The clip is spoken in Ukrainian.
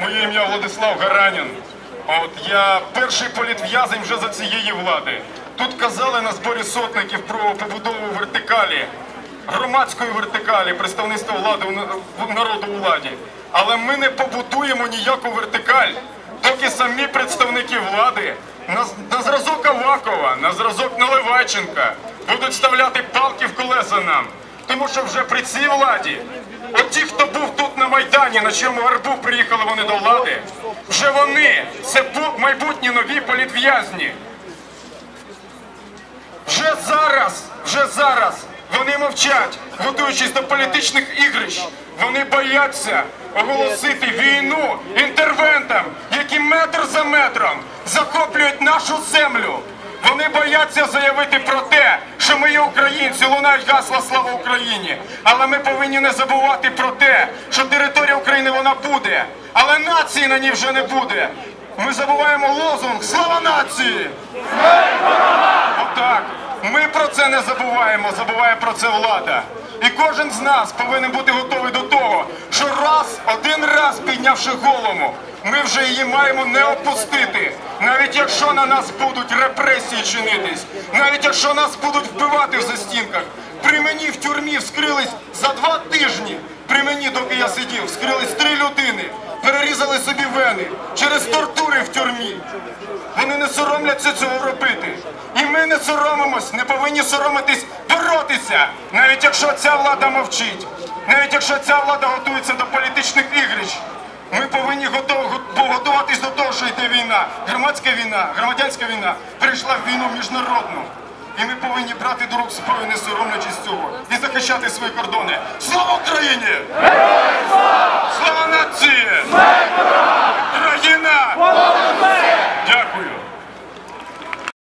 Моє ім'я Владислав Гаранін. От я перший політв'язень вже за цієї влади. Тут казали на зборі сотників про побудову вертикалі, громадської вертикалі, представництва влади народу у владі. Але ми не побудуємо ніяку вертикаль, доки самі представники влади на, на зразок Авакова, на зразок Наливайченка будуть вставляти палки в колеса нам. Тому що вже при цій владі, от ті, хто був тут Майдані, на чому гарбу приїхали вони до влади, вже вони, це майбутні нові політв'язні. Вже зараз, вже зараз вони мовчать, готуючись до політичних ігрищ. Вони бояться оголосити війну інтервентам, які метр за метром захоплюють нашу землю. Вони бояться заявити про те, ми є українці, лунають гасла слава Україні. Але ми повинні не забувати про те, що територія України вона буде, але нації на ній вже не буде. Ми забуваємо лозунг Слава нації! Отак. Ми про це не забуваємо, забуває про це влада. І кожен з нас повинен бути готовий до того, що раз, один раз піднявши голову, ми вже її маємо не опустити. Якщо на нас будуть репресії чинитись, навіть якщо нас будуть вбивати в застінках. При мені в тюрмі вскрились за два тижні. При мені, доки я сидів, вскрились три людини, перерізали собі вени через тортури в тюрмі. Вони не соромляться цього робити. І ми не соромимось, не повинні соромитись боротися, навіть якщо ця влада мовчить, навіть якщо ця влада готується до політичних ігрищ. Ми повинні готуватись до того, що йде війна. Громадська війна, громадянська війна прийшла в війну міжнародну. І ми повинні брати до рук зброю, не соромлячись цього, і захищати свої кордони. Слава Україні!